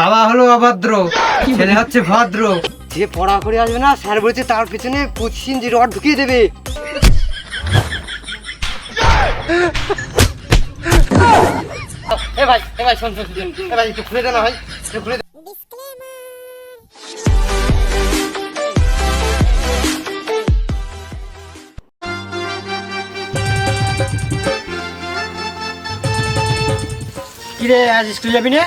বাবা হলো অভদ্র ছেলে হচ্ছে ভদ্র যে পড়া করে আসবে না স্যার বলেছে তার পিছনে পঁচিশ ইঞ্চি রড ঢুকিয়ে দেবে এ ভাই এ ভাই শোন শোন শোন। এ ভাই একটু খুলে দে না ভাই একটু খুলে দে। কিরে আজ স্কুলে যাবি না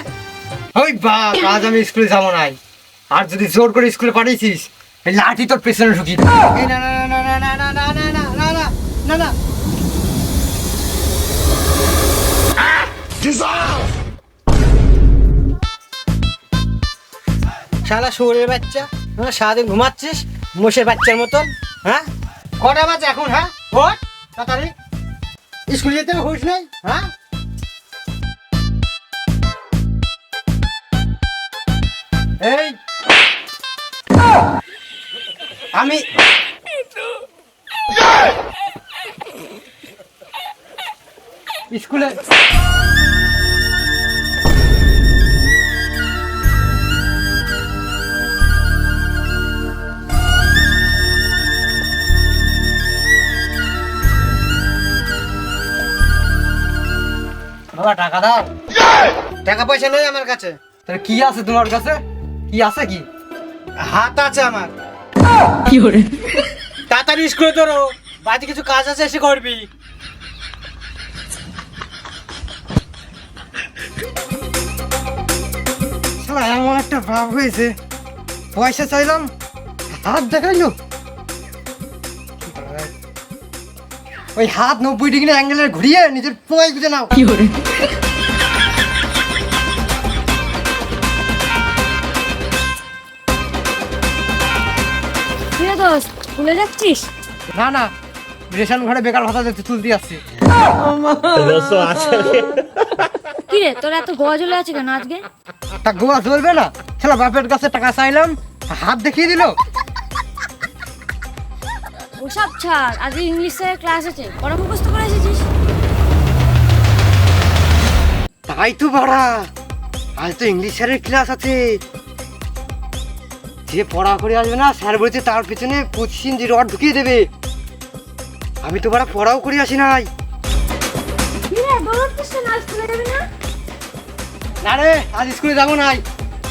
ওই বাপ আজ আমি স্কুলে যাব নাই আর যদি জোর করে স্কুলে পাঠিয়েছিস লাঠি তোর পেছনে ঢুকিয়ে না না না না না না না না না না না না না শালা শহরের বাচ্চা হ্যাঁ সারাদিন ঘুমাচ্ছিস মোষের বাচ্চার মতন হ্যাঁ কটা বাজে এখন হ্যাঁ ওঠ তাড়াতাড়ি স্কুলে যেতে হুশ নেই হ্যাঁ এই। আমি স্কুলে বাবা টাকা দাও। টাকা পয়সা নেই আমার কাছে। তাহলে কি আছে তোমার কাছে? কি আছে কি? হাত আছে আমার। তাড়াতাড়ি স্কুলে ধরো বাড়িতে কিছু কাজ আছে এসে করবি। শালা এমন একটা ভাব হয়েছে। পয়সা চাইলাম হাত দেখাইলো। ওই হাত নব্বই ডিগ্রি অ্যাঙ্গেলে ঘুরিয়ে নিজের পোয়াই গুজে নাও। কিরে স্কুলে যাচ্ছিস? না না রেশন ঘরে বেকার ভাতা দিতে তুলতে আসছি। কিরে তোর এত গজ হলে আছে কেন আজকে? তা গোয়া চলবে না? শালা বাপের কাছে টাকা চাইলাম হাত দেখিয়ে দিল। ওসব ছাড় আজ ইংলিশ স্যারের ক্লাস আছে পড়া মুখস্থ করে এসেছিস। তাই তো বাড়া আজ তো ইংলিশ স্যারের ক্লাস আছে। যে পড়া করে আসবে না স্যার বলেছে তার পিছনে পঁচিশ ইঞ্চি রড ঢুকিয়ে দেবে। আমি তো বাড়া পড়াও করে আসি নাই। না? রে আজ স্কুলে যাব নাই।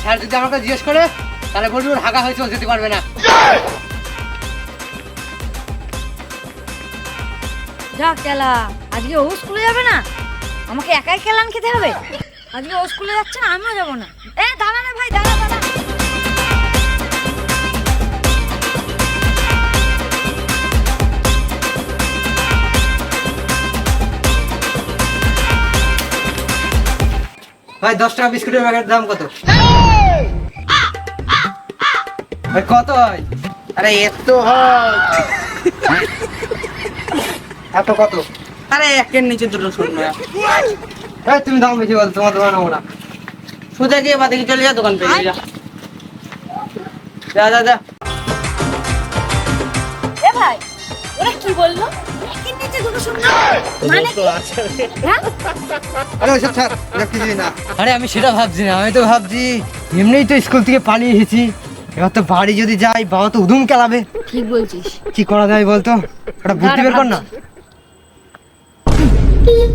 স্যার যদি আমাকে জিজ্ঞেস করে তাহলে বলবি ওর হাগা হয়েছে যেতে পারবে না। যা কেলা আজকে ও স্কুলে যাবে না? আমাকে একাই কেলান খেতে হবে? আজকে ও স্কুলে যাচ্ছে না আমিও যাব না। এ দাঁড়া না ভাই দাঁড়া ভাই দশ টাকা বিস্কুটের প্যাকেট দাম কত? ভাই কত হয়? আরে এত হয়। এত কত? আরে একের নিচে দুটো শূন্য এই তুমি দাম বেশি বল তোমার দোকান নেব না। সোজা গিয়ে বাদিকে চলে যা দোকান পেয়ে যা। যা যা যা। এ ভাই ওরা কি বলল? মানে হ্যাঁ? আরে ওইসব ছাড় ওসব কিছুই না। আরে আমি সেটা ভাবছি না আমি তো ভাবছি এমনিই তো স্কুল থেকে পালিয়ে এসেছি। এবার তো বাড়ি যদি যাই বাবা তো উদুম কেলাবে। ঠিক বলছিস? কি করা যায় বলতো? ওটা বুদ্ধি বের কর না।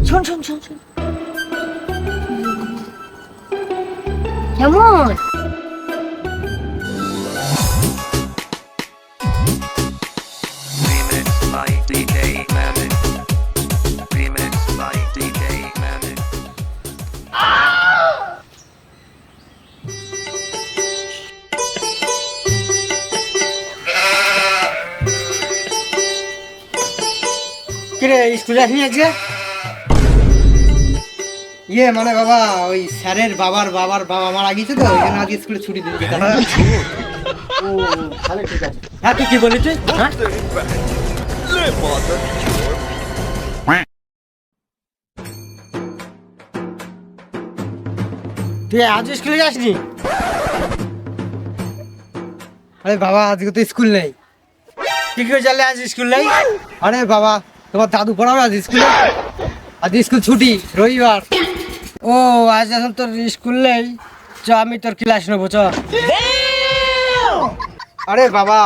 শোন শোন শোন শোন। কেমন? কিরে স্কুলে আসবি আজকে? ইয়ে মানে বাবা ওই স্যারের বাবার বাবার বাবা মারা গেছে তো ওই জন্য আজকে স্কুলে ছুটি দিতে ও তাহলে ঠিক আছে। হ্যাঁ তুই কি বলি তুই? হ্যাঁ? তুই আজ স্কুলে যাসনি? আরে বাবা আজকে তো স্কুল নেই। কি করে চলে আজ স্কুল নেই? আরে বাবা তোমার দাদু পড়াবে আজ স্কুলে। আজ স্কুল ছুটি রবিবার। ও আজ এখন তোর স্কুল নেই। চ আমি তোর ক্লাস নেব চ। আরে বাবা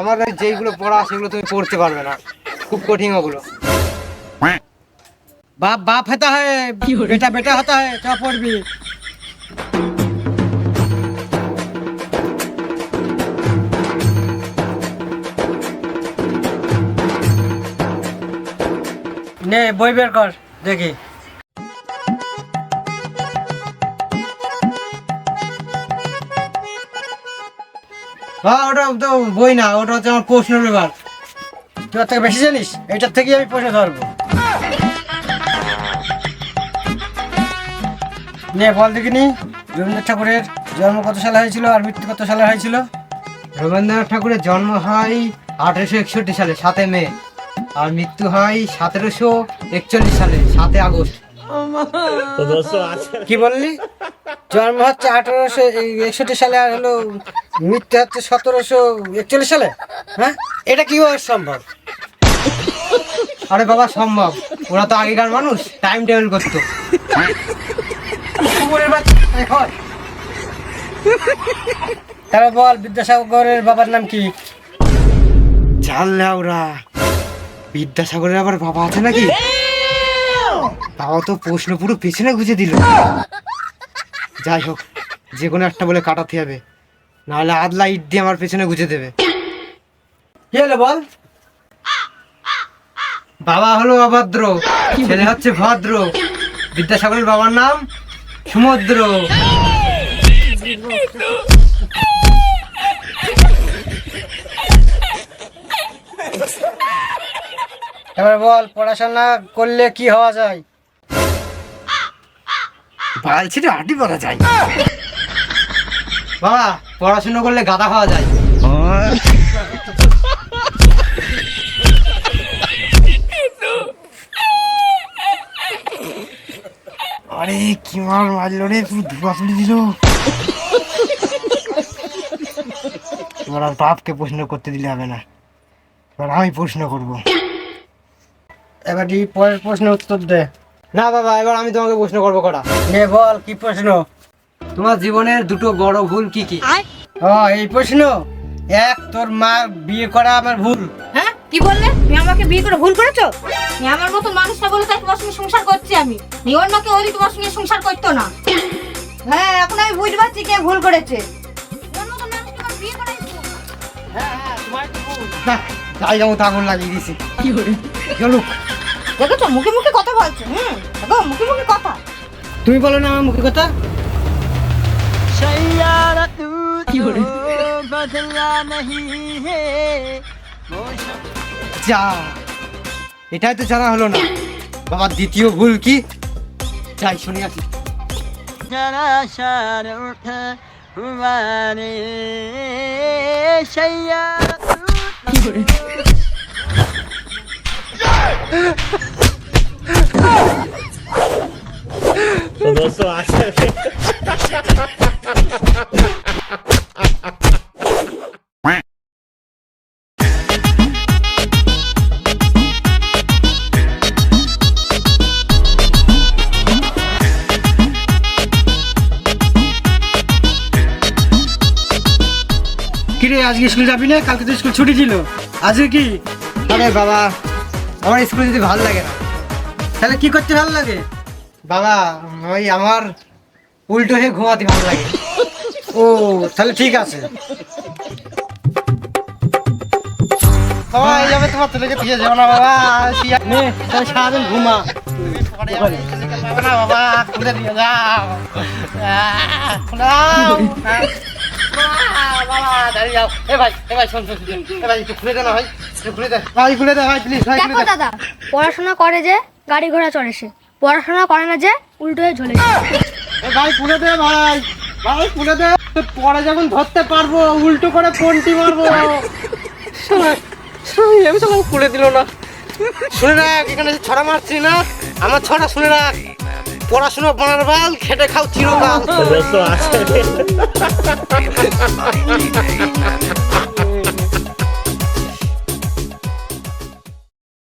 আমার যেইগুলো পড়া সেগুলো তুমি পড়তে পারবে না। খুব কঠিন ওগুলো। বাপ বাপ হতা হয় বেটা বেটা হতা হয় চ পড়বি। নে বই বের কর দেখি। হ্যাঁ ওটা তো বই না ওটা হচ্ছে আমার প্রশ্ন পেপার তুই থেকে বেশি জানিস? এটার থেকেই আমি প্রশ্ন ধরবো। নে বল দেখিনি রবীন্দ্রনাথ ঠাকুরের জন্ম কত সালে হয়েছিল আর মৃত্যু কত সালে হয়েছিল? রবীন্দ্রনাথ ঠাকুরের জন্ম হয় আঠেরোশো একষট্টি সালে সাতে মে। আর মৃত্যু হয় সতেরোশো একচল্লিশ সালে সাতে আগস্ট। কি বললি? জন্ম হচ্ছে আঠারোশো একষট্টি সালে আর হলো মৃত্যু হচ্ছে সতেরোশো একচল্লিশ সালে? হ্যাঁ? এটা কীভাবে সম্ভব? আরে বাবা সম্ভব। ওরা তো আগেকার মানুষ টাইম টেবিল করতো। তাহলে বল বিদ্যাসাগরের বাবার নাম কি? জানলে ওরা বিদ্যাসাগরের আবার বাবা আছে নাকি? বাবা তো প্রশ্ন পুরো পেছনে গুজে দিল। যাই হোক, যে কোনো একটা বলে কাটাতে হবে। নাহলে আদলা ইট দিয়ে আমার পেছনে গুজে দেবে। কি হলো বল? বাবা হলো অভদ্র, ছেলে হচ্ছে ভদ্র। বিদ্যাসাগরের বাবার নাম সমুদ্র এবার বল পড়াশোনা করলে কি হওয়া যায়? বাল ছিটে আটি পড়া যায়। বাবা পড়াশোনা করলে গাদা খাওয়া যায়। আরে কি মার মারলো রে পুরো ধোয়া দিল। এবার আর বাপকে প্রশ্ন করতে দিলে হবে না। এবার আমি প্রশ্ন করব। এবার এই পরের প্রশ্নের উত্তর দে। না বাবা এবার আমি তোমাকে প্রশ্ন করব কটা? নে বল কি প্রশ্ন? তোমার জীবনের দুটো বড় ভুল কি কি? ও এই প্রশ্ন? এক তোর মা বিয়ে করা আমার ভুল। হ্যাঁ? কি বললে? তুমি আমাকে বিয়ে করে ভুল করেছ? তুমি আমার মতো মানুষ না বলে তাই তোমার সঙ্গে সংসার করছি আমি। এই অন্য কেউ হলে তোমার সঙ্গে সংসার করতো না। হ্যাঁ এখন আমি বুঝতে পারছি কে ভুল করেছে। তোমার মতো মানুষকে আমার বিয়ে করাই ভুল। না যাই আগুন লাগিয়ে দিছি চলুক। দেখেছ? মুখে মুখে কথা বলছে হুম। দেখো মুখে মুখে কথা। তুমি বলো না আমার মুখে কথা। যা। এটাই তো জানা হলো না। বাবা দ্বিতীয় ভুল কি? যাই শুনে আসি। কিরে আজকে স্কুল যাবি না? কালকে তো স্কুল ছুটি ছিল। আজকে কি? আরে বাবা আমার স্কুল যদি ভালো লাগে না তাহলে কি করতে ভালো লাগে? বাবা ওই আমার উল্টো হয়ে ঘুমাতে ভালো লাগে। ও তাহলে ঠিক আছে। বাবা তোমার ছেলেকে দিয়ে যাব না বাবা নে তাহলে সারাদিন ঘুমা। বাবা খুলে দিয়ে যাও। আহ, বাবা দাঁড়িয়ে যাও। এ ভাই এ ভাই শোন শোন শোন। এ ভাই একটু খুলে দে না ভাই। খুলে দে। ভাই খুলে দে ভাই প্লিজ ভাই দেখো দাদা পড়াশোনা করে যে গাড়ি ঘোড়া চড়ে সে। পড়াশোনা করে না যে উল্টো হয়ে ঝুলে। ভাই খুলে দে ভাই। ভাই খুলে দে। পরে যখন ধরতে পারব উল্টো করে পন্টি মারবো। আমি তখন খুলে দিল না। শুনে রাখ এখানে যে ছড়া মারছি না আমার ছড়া শুনে রাখ। পড়াশোনা বানার বাল খেটে খাও চিরকাল.